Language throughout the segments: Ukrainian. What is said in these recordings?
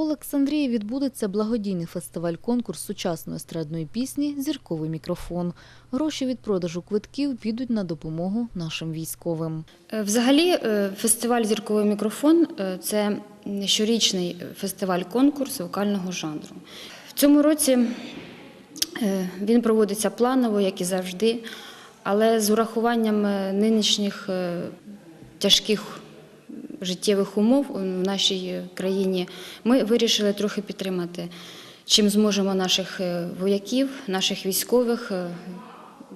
Олександрії відбудеться благодійний фестиваль-конкурс сучасної естрадної пісні Зірковий мікрофон. Гроші від продажу квитків підуть на допомогу нашим військовим. Е, Взагалі, е, фестиваль Зірковий мікрофон е, це щорічний фестиваль-конкурс вокального жанру. В цьому році він проводиться планово, як і завжди, але з урахуванням нинішніх тяжких життєвих умов в нашій країні ми вирішили трохи підтримати, чим зможемо наших е, вояків, наших військових. е,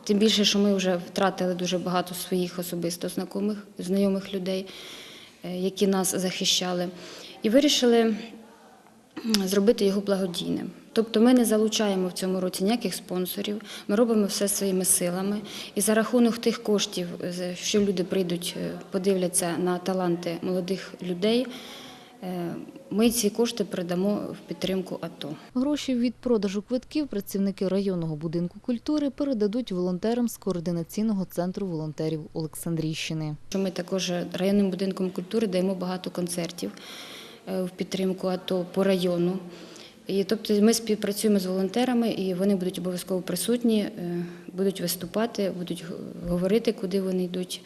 Тим більше, що ми вже втратили дуже багато своїх особисто знайомих, знайомих людей, е, які нас захищали, і вирішили зробити його благодійним. Тобто ми не залучаємо в цьому році ніяких спонсорів, ми робимо все своїми силами. І за рахунок тих коштів, е, що люди прийдуть, е, подивляться на таланти молодих людей, е, ми ці кошти передамо в підтримку АТО. Гроші від продажу квитків працівники районного будинку культури передадуть волонтерам з координаційного центру волонтерів Олександрійщини. Ми також районним будинком культури даємо багато концертів в підтримку АТО по району. І тобто ми співпрацюємо з волонтерами, і вони будуть обов'язково присутні, е, будуть виступати, будуть говорити, куди вони йдуть.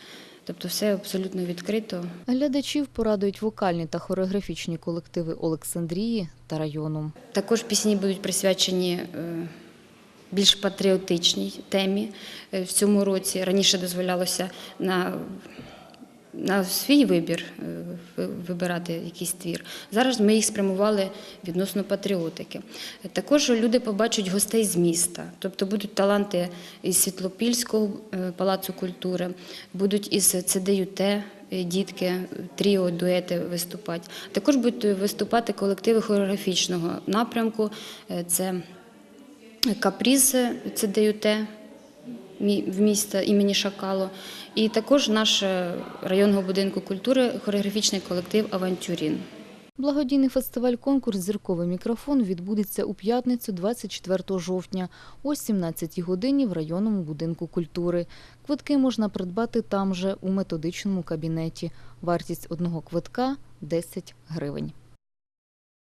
Тобто все абсолютно відкрито. Глядачів порадують вокальні та хореографічні колективи Олександрії та району. Також пісні будуть присвячені е, більш патріотичній темі е, в цьому році. Раніше дозволялося на, на свій вибір е, вибирати якийсь твір. Зараз ми їх спрямували відносно патріотики. Також люди побачать гостей з міста, тобто будуть таланти із Світлопільського е, палацу культури, будуть із ЦДЮТ е, дітки, тріо, дуети виступати. Також будуть виступати колективи хореографічного напрямку. Це Капріз мі- в міста імені Шакало. І також наш е, районного будинку культури хореографічний колектив Авантюрін. Благодійний фестиваль-конкурс Зірковий мікрофон відбудеться у п'ятницю 24 жовтня о 17 годині в районному будинку культури. Квитки можна придбати там же у методичному кабінеті. Вартість одного квитка 10 гривень.